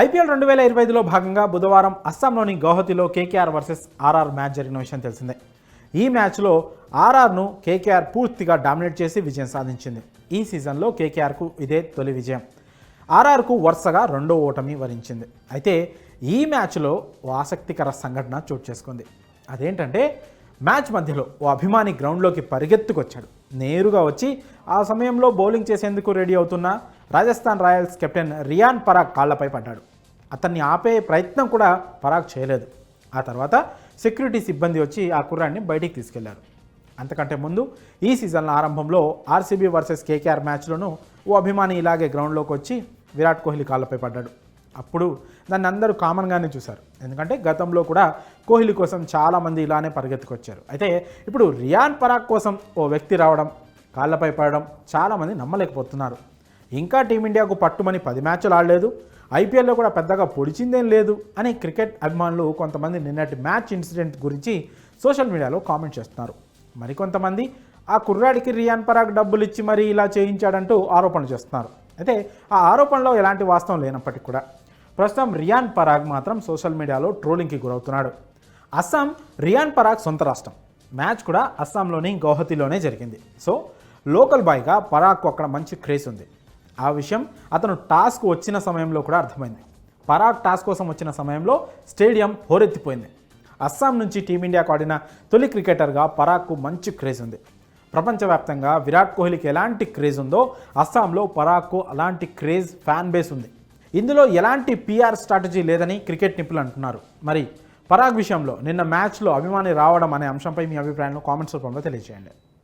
IPL రెండు వేల ఇరవై ఐదులో భాగంగా బుధవారం అస్సాంలోని గౌహతిలో కేకేఆర్ వర్సెస్ ఆర్ఆర్ మ్యాచ్ జరిగిన విషయం తెలిసిందే. ఈ మ్యాచ్లో ఆర్ఆర్ను కేకేఆర్ పూర్తిగా డామినేట్ చేసి విజయం సాధించింది. ఈ సీజన్లో కేకేఆర్కు ఇదే తొలి విజయం. ఆర్ఆర్కు వరుసగా రెండో ఓటమి వరించింది. అయితే ఈ మ్యాచ్లో ఓ ఆసక్తికర సంఘటన చోటు చేసుకుంది. అదేంటంటే మ్యాచ్ మధ్యలో ఓ అభిమాని గ్రౌండ్లోకి పరిగెత్తుకొచ్చాడు. నేరుగా వచ్చి ఆ సమయంలో బౌలింగ్ చేసేందుకు రెడీ అవుతున్న రాజస్థాన్ రాయల్స్ కెప్టెన్ రియాన్ పరాగ్ కాళ్ళపై పడ్డాడు. అతన్ని ఆపే ప్రయత్నం కూడా పరాగ్ చేయలేదు. ఆ తర్వాత సెక్యూరిటీ సిబ్బంది వచ్చి ఆ కుర్రాడిని బయటికి తీసుకెళ్ళారు. అంతకంటే ముందు ఈ సీజన్ ఆరంభంలో ఆర్సీబీ వర్సెస్ కేకేఆర్ మ్యాచ్లోనూ ఓ అభిమాని ఇలాగే గ్రౌండ్లోకి వచ్చి విరాట్ కోహ్లీ కాళ్ళపై పడ్డాడు. అప్పుడు దాన్ని అందరూ కామన్గానే చూశారు. ఎందుకంటే గతంలో కూడా కోహ్లీ కోసం చాలామంది ఇలానే పరిగెత్తుకొచ్చారు. అయితే ఇప్పుడు రియాన్ పరాగ్ కోసం ఓ వ్యక్తి రావడం కాళ్ళపై పడడం చాలామంది నమ్మలేకపోతున్నారు. ఇంకా టీమిండియాకు పట్టుమని పది మ్యాచ్లు ఆడలేదు. ఐపీఎల్లో కూడా పెద్దగా పొడిచిందేం లేదు అని క్రికెట్ అభిమానులు కొంతమంది నిన్నటి మ్యాచ్ ఇన్సిడెంట్ గురించి సోషల్ మీడియాలో కామెంట్ చేస్తున్నారు. మరికొంతమంది ఆ కుర్రాడికి రియాన్ పరాగ్ డబ్బులు ఇచ్చి మరీ ఇలా చేయించాడంటూ ఆరోపణలు చేస్తున్నారు. అయితే ఆ ఆరోపణలో ఎలాంటి వాస్తవం లేనప్పటికీ కూడా ప్రస్తుతం రియాన్ పరాగ్ మాత్రం సోషల్ మీడియాలో ట్రోలింగ్కి గురవుతున్నాడు. అస్సాం రియాన్ పరాగ్ సొంత రాష్ట్రం. మ్యాచ్ కూడా అస్సాంలోని గౌహతిలోనే జరిగింది. సో లోకల్ బాయ్గా పరాగ్కు అక్కడ మంచి క్రేజ్ ఉంది. ఆ విషయం అతను టాస్క్ వచ్చిన సమయంలో కూడా అర్థమైంది. పరాగ్ టాస్క్ కోసం వచ్చిన సమయంలో స్టేడియం హోరెత్తిపోయింది. అస్సాం నుంచి టీమిండియాకు ఆడిన తొలి క్రికెటర్గా పరాగ్కు మంచి క్రేజ్ ఉంది. ప్రపంచవ్యాప్తంగా విరాట్ కోహ్లీకి ఎలాంటి క్రేజ్ ఉందో అస్సాంలో పరాగ్కు అలాంటి క్రేజ్ ఫ్యాన్ బేస్ ఉంది. ఇందులో ఎలాంటి పీఆర్ స్ట్రాటజీ లేదని క్రికెట్ నిపుణులు అంటున్నారు. మరి పరాగ్ విషయంలో నిన్న మ్యాచ్లో అభిమాని రావడం అనే అంశంపై మీ అభిప్రాయాలను కామెంట్స్ రూపంలో తెలియజేయండి.